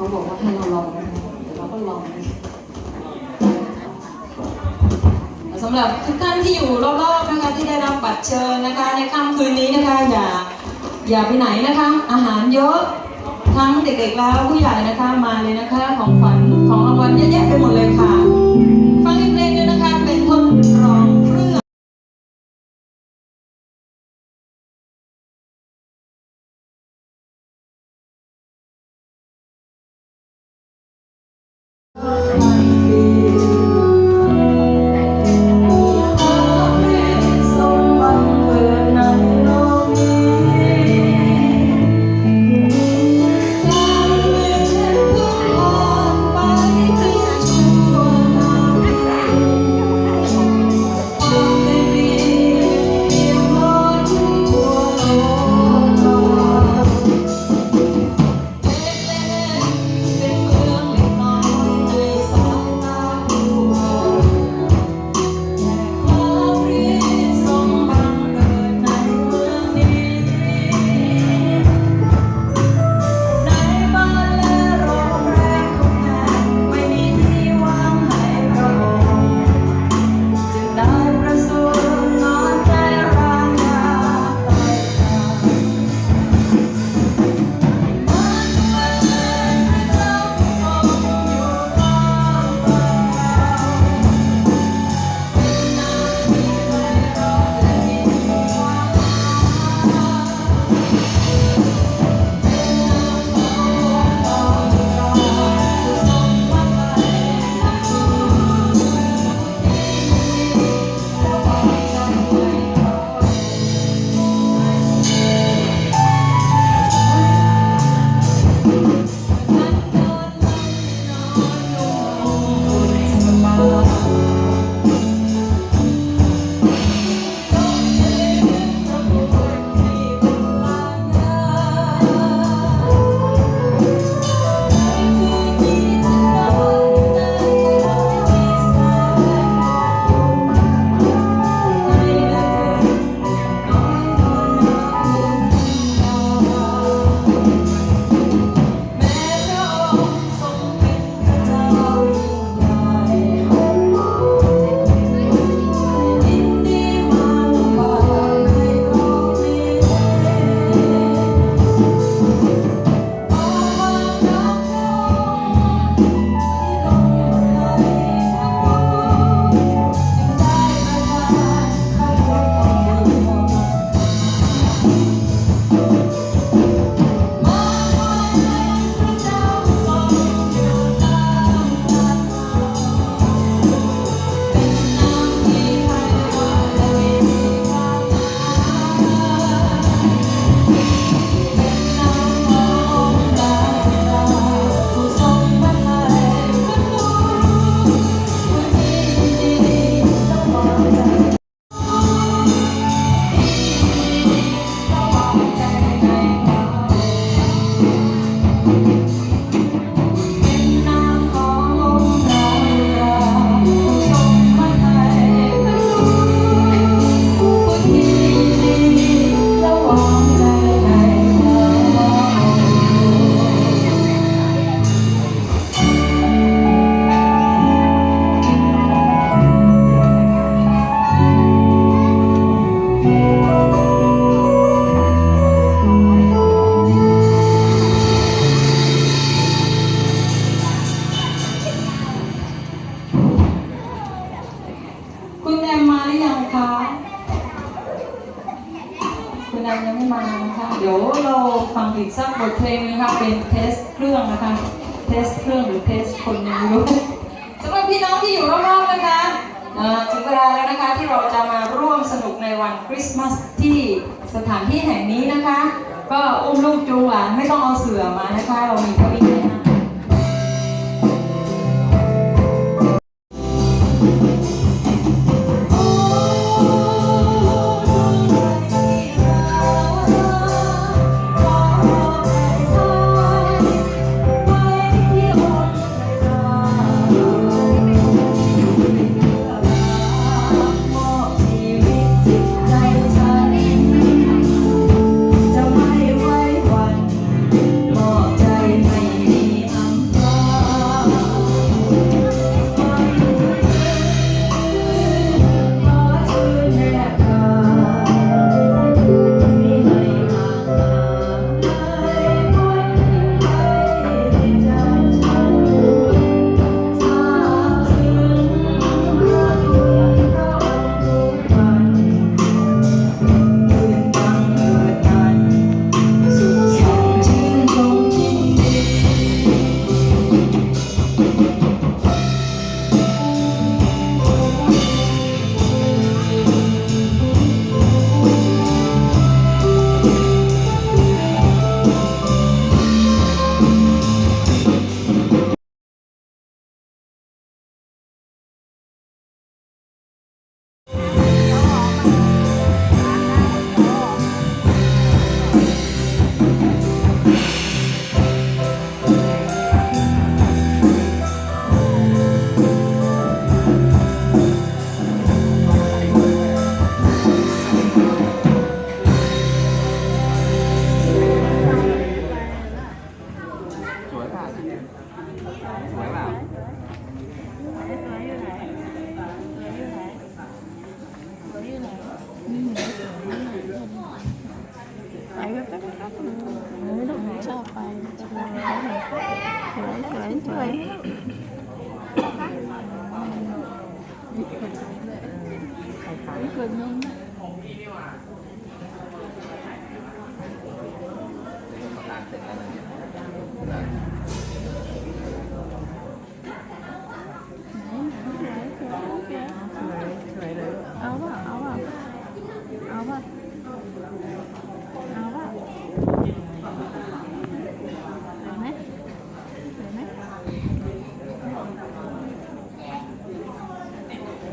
เขาบอกว่าให้เราลองนะแต่เราก็ลองนะสำหรับทุกท่านที่อยู่รอบๆนะคะที่ได้รับบัตรเชิญนะคะ ในค่ำคืนนี้นะคะอย่าอย่าไปไหนนะคะ อาหารเยอะทั้งเด็กๆแล้วผู้ใหญ่นะคะมาเลยนะคะ ของขวัญของรางวัลเยอะแยะไปหมดเลยค่ะ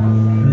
Mm-hmm.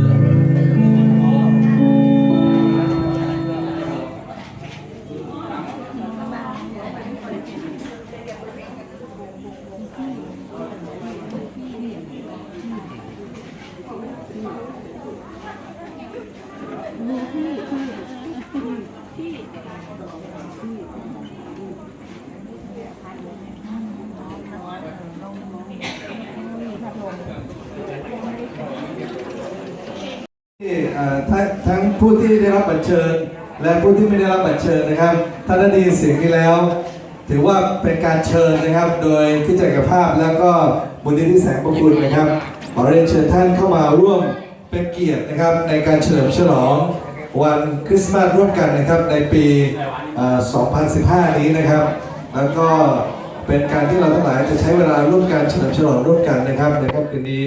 บัตรเชิญ และผู้ที่ไม่ได้รับบัตรเชิญนะครับท่านได้ยินเสียงนี้แล้ว ถือว่าเป็นการเชิญนะครับ โดยที่จักรภาพแล้วก็มูลนิธิแสงประคุณนะครับขอเรียนเชิญท่านเข้ามาร่วมเป็นเกียรตินะครับ ในการเฉลิมฉลองวันคริสต์มาสร่วมกันนะครับในปี 2015 นี้นะครับ แล้วก็เป็นการที่เราทั้งหลายจะใช้เวลาร่วมกันเฉลิมฉลองร่วมกันนะครับในค่ำคืนนี้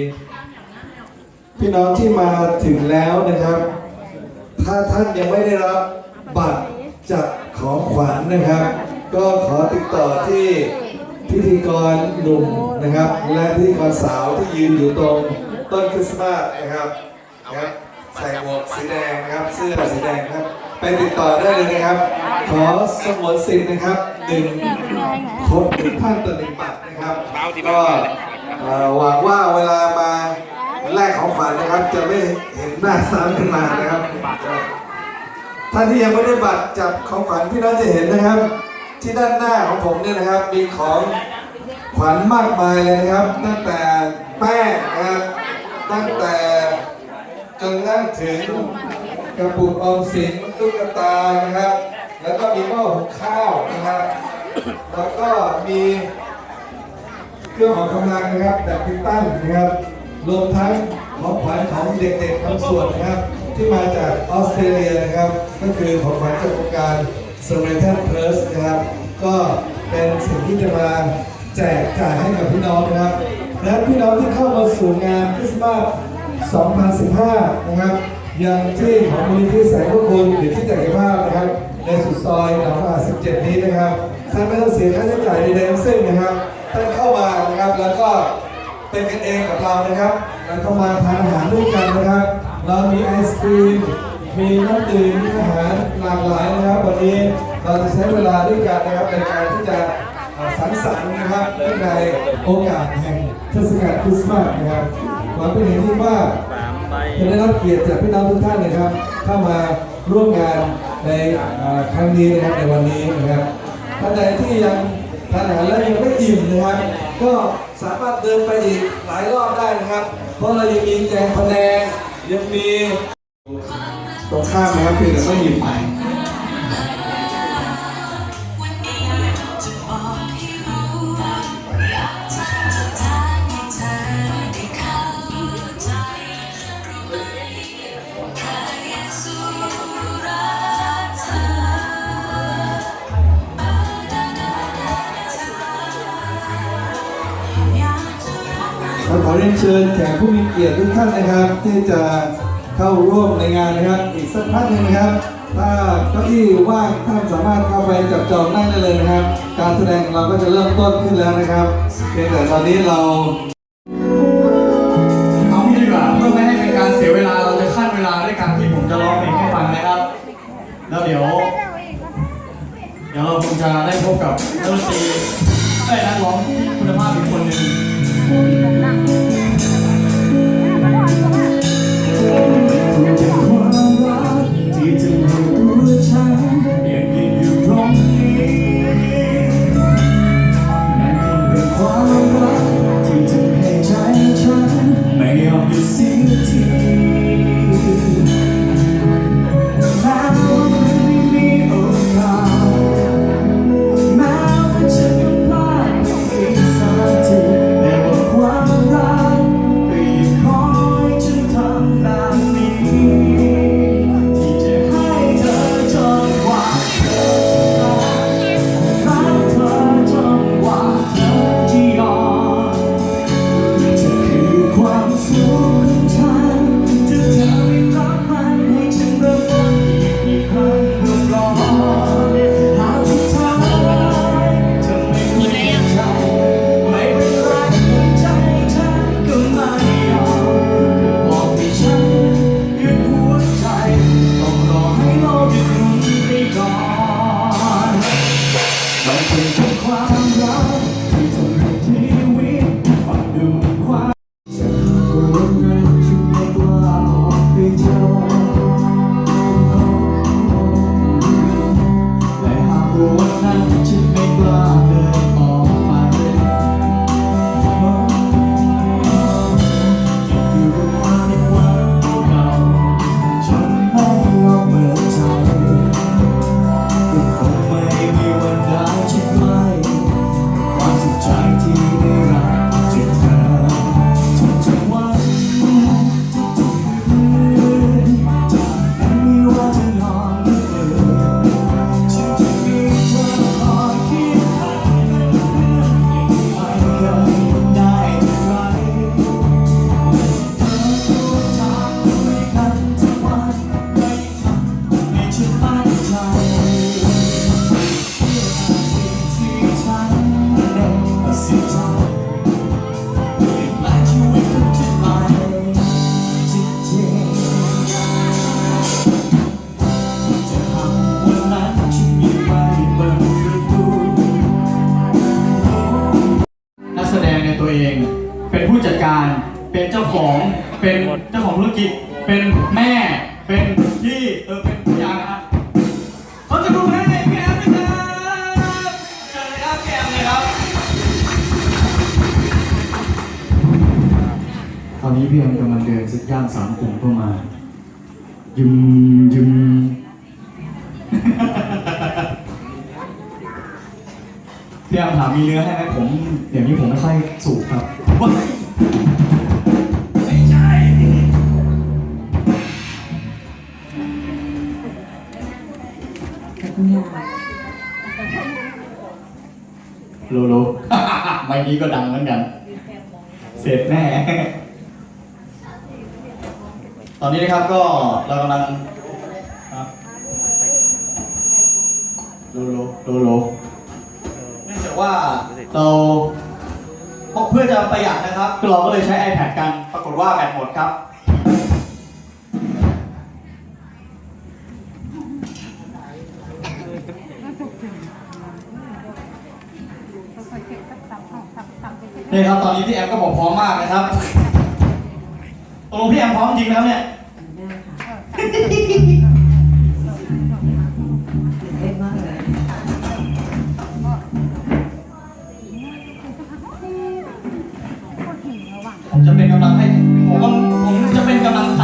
พี่น้องที่มาถึงแล้วนะครับ ถ้าท่านยังไม่ได้รับบัตรจากของขวัญนะครับ ก็ขอติดต่อที่พิธีกรหนุ่มนะครับ และพิธีกรสาวที่ยืนอยู่ตรงต้นคริสต์มาสนะครับนะครับใส่หมวกสีแดงนะครับ เสื้อสีแดงครับ ไปติดต่อได้เลยนะครับ ขอสมวนสิทธิ์นะครับหนึ่งครบหนึ่งท่านต่อหนึ่งบัตรนะครับก็หวังว่าเวลามา แลกของขวัญนะครับ จะไม่เห็นหน้าซ้ำขึ้นมานะครับท่านที่ยังไม่ได้บัตรจับของขวัญพี่น้องจะเห็นนะครับ ที่ด้านหน้าของผมเนี่ยนะครับ มีของขวัญมากมายเลยนะครับ ตั้งแต่แป้งนะครับตั้งแต่จนกระทั่งถึงกระปุกออมสินตุ๊กตานะครับ แล้วก็มีหม้อหุงข้าวนะครับแล้วก็มีเครื่องออกกำลังนะครับแบบพิตันนะครับ รวมทั้งของขวัญของเด็กๆบางส่วนนะครับ ที่มาจากออสเตรเลียนะครับ ก็คือของขวัญจากโครงการ s m a r t a n Plus นะครับ ก็เป็นสิ่งที่จะมาแจกจ่ายให้กับพี่น้องนะครับ และพี่น้องที่เข้ามาสู่งานคริสต์มาส 2015 นะครับอย่างที่ของมูลนิธิแสงพระคุณหรือที่จักรภาพนะครับ ในสุดซอยหนองหาด17 นี้นะครับท่านไม่ต้องเสียค่าใช้จ่ายใดๆทั้งสิ้นนะครับท่านเข้ามานะครับแล้วก็ เป็นกันเองกับเรานะครับแล้วก็มาทานอาหารด้วยกันนะครับ เรามีไอศครีม มีน้ำดื่ม มีอาหารหลากหลายนะครับ วันนี้เราจะใช้เวลาด้วยกันนะครับในการที่จะสังสรรค์นะครับเนื่องในโอกาสแห่งเทศกาลคริสต์มาสนะครับหวังเป็นอย่างยิ่งว่าจะได้รับเกียรติจากพี่น้องทุกท่านนะครับ เข้ามาร่วมงานในครั้งนี้นะครับในวันนี้นะครับท่านใดที่ยัง ทานอาหารแล้วยังไม่อิ่มนะครับ ก็สามารถเดินไปอีกหลายรอบได้นะครับ เพราะเรายังมีแกงพะแนงยังมีตรงข้ามนะครับเพียงแต่ต้องหยิบไป เรียนเชิญแขกผู้มีเกียรติทุกท่านนะครับ ที่จะเข้าร่วมในงานนะครับ อีกสักพักหนึ่งนะครับ ถ้าเก้าอี้ว่างท่านสามารถเข้าไปจับจองนั่งได้เลยนะครับ การแสดงเราก็จะเริ่มต้นขึ้นแล้วนะครับเพียงแต่ตอนนี้เราเอางี้ดีกว่าเพื่อไม่ให้เป็นการเสียเวลาเราจะขั้นเวลาด้วยการที่ผมจะร้องเพลงให้ฟังนะครับ แล้วเดี๋ยว เดี๋ยวเราคงจะได้พบกับดนตรีได้นักร้องที่คุณภาพอีกคนหนึ่ง ตัวเอง เป็นผู้จัดการ เป็นเจ้าของ เป็นเจ้าของธุรกิจ เป็นแม่ เป็นพี่เออเป็นผู้ใหญ่นะครับเขาจะดูให้พี่แอมนะครับเชิญเลยครับพี่แอมเลยครับ ตอนนี้พี่แอมกำลังเดินสักย่างสามกลุ่มเข้ามา ยึมยึม พี่แอมถามมีเนื้อให้ไหมผมเดี๋ยวนี้ผมไม่ค่อยสูบครับว้ายไม่ใช่ ขอบคุณค่ะโลโล ไม่นี้ก็ดังเหมือนกัน เสร็จแน่ ตอนนี้นะครับก็เรากำลังครับโลโลโลโลเนื่องจาก ว่าเราเพื่อจะประหยัดนะครับเราก็เลยใช้ iPad กัน ปรากฏว่าแบตหมดครับ นี่ครับตอนนี้พี่แอมก็บอกพร้อมมากนะครับตกลงพี่แอมพร้อมจริงแล้วเนี่ย ผมจะเป็นกำลังให้ผมก็ผมจะเป็นกำลังใจ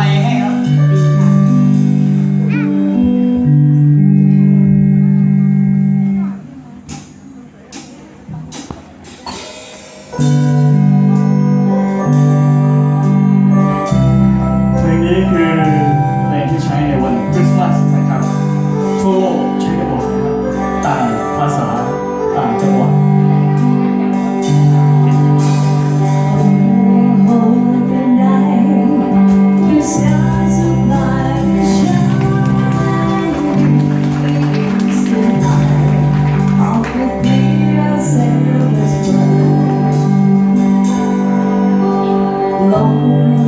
bom.